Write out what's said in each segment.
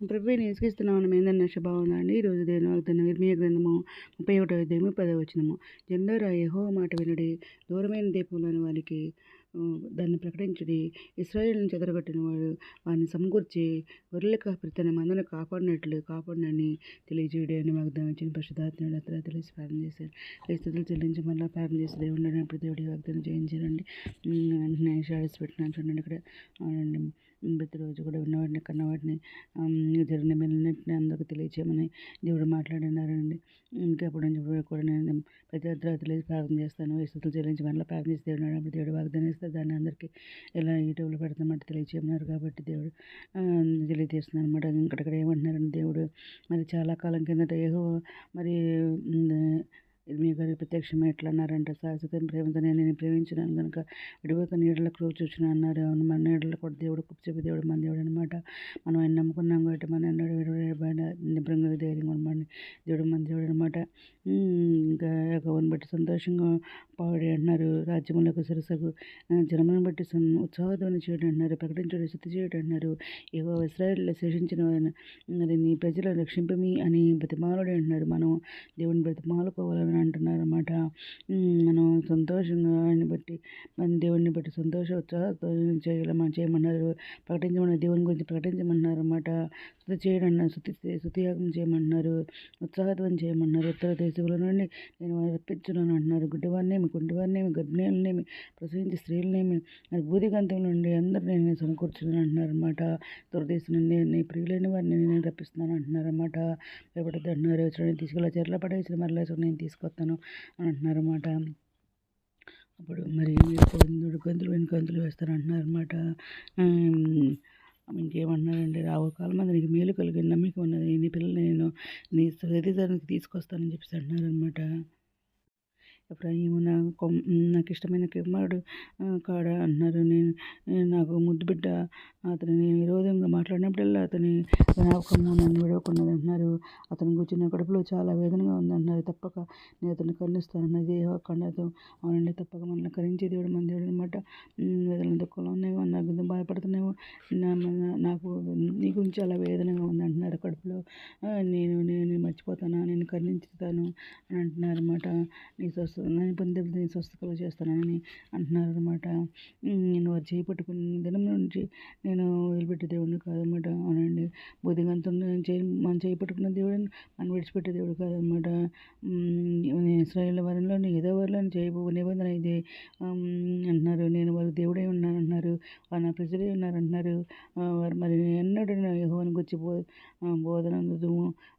ప్రభు నేసుకిస్తున్నామని ఏందన్న శుభావంగా అండి. ఈరోజు దేని వాగ్దానం నిర్మీయ గ్రంథము ముప్పై ఒకటో అధ్యాయము పదవచనము జెండోరా యహో మాట వినడి. దూరమైన దీపంలోని వారికి దాన్ని ప్రకటించుడి. ఇస్రాయేల్ని చెదరగొట్టిన వాడు వారిని సమకూర్చి గొర్రెల కాపరి తన మందను కాపాడినట్లు కాపాడినని తెలియజేయడి అని మాకు దామించిన పరిశుధాత్మడు అతను తెలిసి ప్రార్థన చేశారు స్థితులు చెల్లించి మళ్ళీ ప్రార్థన చేసి దేవుడు అప్పుడు దేవుడి వాగ్దానం చేయించారండి వెంటనే షాడీస్ పెట్టినాను చూడండి ఇక్కడ అవునండి. ప్రతిరోజు కూడా ఉన్నవాడిని కన్నవాడిని జరిగిన మేలన్నింటినీ అందరికీ తెలియచేయమని దేవుడు మాట్లాడినారండి. ఇంకా అప్పుడు కూడా నేను ప్రతి అర్ధరాత్రి ప్రార్థన చేస్తాను. స్థుతులు చెల్లించి మళ్ళీ ప్రార్థన చేసి దేవుడు అప్పుడు దేవుడు వాగ్దానం దాన్ని అందరికీ ఎలా యూట్యూబ్లో పెడతామంటే తెలియచేయమన్నారు కాబట్టి దేవుడు తెలియజేస్తున్నారు అనమాట ఇంకక్కడ ఏమంటున్నారని దేవుడు మరి చాలా కాలం కిందట ఏహో మరి మీ గారి ప్రత్యక్షమే ఎట్లా అన్నారంటే శాశ్వతం ప్రేమతో నేను ప్రేమించినాను కనుక విడిపోక నీడల క్రూపు చూసిన అన్నారు. అవును మన నీడలు కూడా దేవుడు చెప్పి దేవుడు మన దేవుడు అనమాట మనం ఆయన నమ్ముకున్నాం కాబట్టి మన నిబ్రంగా ధైర్యం అనమాట దేవుడు మన దేవుడు అనమాట ఇంకా యెహోవాను బట్టి సంతోషంగా పాడి అంటున్నారు. రాజ్యములకు సరసకు జనములను బట్టి ఉత్సాహధ్వని చేయడం అంటున్నారు. ప్రకటించడం శుద్ధి చేయడం అంటున్నారు. ఏవో ఇస్రాయల్లో శేషించిన మరి నీ ప్రజలు రక్షింపమి అని బ్రతిమాలుడు అంటున్నారు. మనం దేవుని బ్రతిమాలుకోవాలని అంటున్నారు అనమాట మనం సంతోషంగా ఆయన బట్టి మన దేవుడిని బట్టి సంతోష ఉత్సాహంతో చేయాలని చేయమన్నారు ప్రకటించమన్నారు దేవుని గురించి ప్రకటించమన్నారు అనమాట శుద్ధి చేయడం శుద్ధి శుద్ధియాగం చేయమంటున్నారు. ఉత్సాహత్వం చేయమన్నారు ఉత్తర దేశంలో నుండి నేను రప్పించున్నాను అంటున్నారు. గుడ్డివారినేమి కుంటివారినేమి గర్భిణీలనేమి ప్రసవించి స్త్రీలనేమి మరి బూదిగంతం నుండి అందరూ నేను సమకూర్చున్నాను అంటున్నారు అనమాట దురదేశం నుండి నీ ప్రియులైన వారిని నేను రప్పిస్తున్నాను అంటున్నారు అనమాట భయపడద్దు అంటున్నారు. చూడండి తీసుకెళ్ళి చెర్ల పడేసి మరలా నేను తీసుకొస్తాను అని అంటున్నారు అనమాట అప్పుడు మరి గంతులు వెనుక గంతులు వేస్తారు అంటున్నారు అనమాట ఇంకేమన్నాడండి? రావు కాలం మంది నీకు మేలు కలిగిన నమ్మిక ఉన్నది. నీ పిల్లలు నేను నీ సరిదానికి తీసుకొస్తానని చెప్పేసి అంటున్నారనమాట ఎఫ్రాయిము నా నాకు ఇష్టమైన కుమారుడు కాడ అంటున్నారు నేను నాకు ముద్దు బిడ్డ అతను. నేను విరోధంగా మాట్లాడినప్పుడల్లా అతని జ్ఞాపకము నన్ను విడవకున్నది అంటున్నారు అతని గురించి నా కడుపులో చాలా వేదనగా ఉందంటున్నారు. తప్పక నేను అతన్ని కరుణిస్తాను దేహ ఖండతో అవునండి తప్పక మనల్ని కరించే దేవుడు మన దేవుడు అనమాట వేదన దుఃఖంలో ఉన్నాయో నాకు బాధపడుతున్నాయో నాకు నీ గురించి చాలా వేదనగా ఉంది అంటున్నారు కడుపులో నేను నేను మర్చిపోతానా నేను కరుణించుతాను అని అంటున్నారు అనమాట నీ స్వస్థ నేను పొందే నీ స్వస్థ చేస్తానని అంటున్నారు అనమాట నేను వారు చేపట్టుకున్న దినం నుంచి నేను వదిలిపెట్టే దేవుడిని కాదనమాట అవునండి. బుద్ధిగంతం చేయి మనం చేపట్టుకున్న దేవుడు మనం విడిచిపెట్టే దేవుడు కాదనమాట ఇస్రాయేల్ వారంలో ఏదో వారిలో చేయబో నిబంధన ఇది. అంటున్నారు. నేను వారు దేవుడే ఉన్నాను అంటున్నారు. వారు నా ప్రజలే ఉన్నారు అంటున్నారు. వారు మరి ఎన్నడూ యహోవని వచ్చి బో బోధన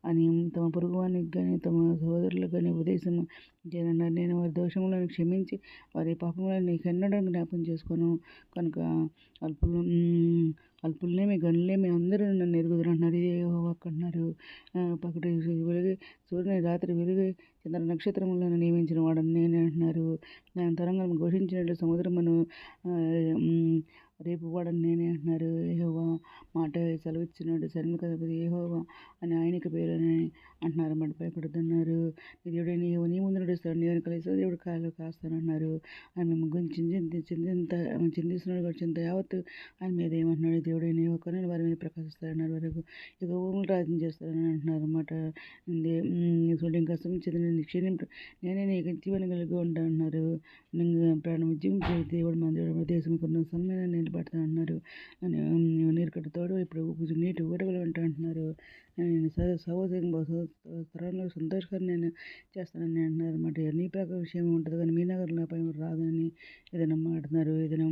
అని తమ పొరుగువానికి కానీ తమ సోదరులకు కానీ ఉపదేశం చేయాలన్నారు. నేను వారి దోషములను క్షమించి వారి పాపములను నీకెన్నడూ జ్ఞాపం చేసుకోను. కనుక అల్పులు అల్పులనేమి గనులేమి అందరూ నన్ను ఎరుగుదురు అంటున్నారు. ఇదే అంటున్నారు. పక్కటి వెలుగు సూర్యుని రాత్రి వెలుగు చంద్ర నక్షత్రములను నియమించిన వాడని నేను అంటున్నారు. దాని తరంగం ఘోషించినట్లు సముద్రమును రేపు వాడని నేనే అంటున్నారు ఏహోవా మాట సెలవిచ్చినాడు సన్నికధిపతి ఏహోవా అని ఆయనకి పేరు అని అంటున్నారు మాట భయపడుతున్నారు దేవుడు నీ నీ ముందు నడుస్తాడు. నేను కలిసి దేవుడు కాలు కాస్తానన్నారు. ఆయన మేము గురించి చింత చిందిస్తున్నాడు చింత యావత్తు ఆయన మీద ఏమంటున్నాడు? దేవుడు నీ ఒక్కరిని వారి మీద ప్రకాశిస్తారన్నారు వరకు ఇక భూములు రాజ్యం చేస్తారని అంటున్నారు అన్నమాట. చూడండి కష్టం చెందిన క్షీణం నేనే నీకు జీవన కలిగి ఉంటానన్నారు ప్రాణం జీవించే దేవుడు మన దేవుడు దేశం కొన్ని సమయాన్ని నిలబడతా అన్నారు. నీరు కట్టుతోడు. ఇప్పుడు నీటి ఊడగలు అంటూ అంటున్నారు. నేను సహోదరంగా తరంలో సంతోషకరం నేను చేస్తానని అంటున్నారు అనమాట నీ ప్రకారం విషయం ఉంటుంది కానీ మీ నగరంలో పై రాదని ఏదైనా మాట్లాడుతున్నారు ఏదైనా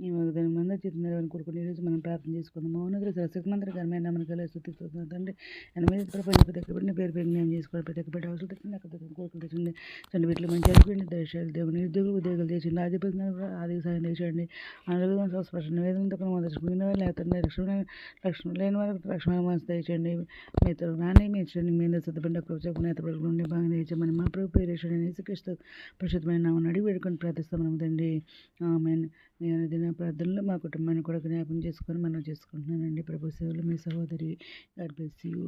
ఏదైనా మంది చెప్తున్నారు అని కోరుకుని ఈరోజు మనం ప్రార్థన చేసుకుందాం. మౌనద్ర సరస్వతి మంత్రి గారి మనకి కలిసి స్థుతిస్తున్నాం తండ్రి ఎనిమిది ప్రపంచ ప్రతి ఒక్క బిడ్డ పేరు పేరు నేను చేసుకోవాలి. ప్రతి ఒక్క బిడ్డ అవసరం తెచ్చింది అక్కడ కోరికలు తెచ్చండి చండి వీటిలో మంచి అడిపోయింది దర్శనాలు దేవుని ఉద్యోగులు ఉద్యోగాలు చేసిండి ఆధిపత్యం ఆర్థిక సాయం చేసేయండి. అనుగ్రహం నివేదన తక్కువ మొదటి లేకపోతే లక్ష్మణ లక్ష్మణ లేని వారికి లక్ష్మణ మనసు తెచ్చండి మీతో రాని మీ ఇచ్చండి మీద సిద్ధపడిన కృప నేత నుండి బాగా తెచ్చమని మా ప్రభు పేరేశ్వరుడు యేసుక్రీస్తు పరిశుద్ధమైన నామని అడిగి వేడుకొని ప్రార్థిస్తాం తండ్రి. ఆమె నేను దిన ప్రార్థనలో మా కుటుంబాన్ని కూడా జ్ఞాపం చేసుకొని మనం చేసుకుంటున్నానండి. ప్రభు సేవలు మీ సహోదరి. God bless you.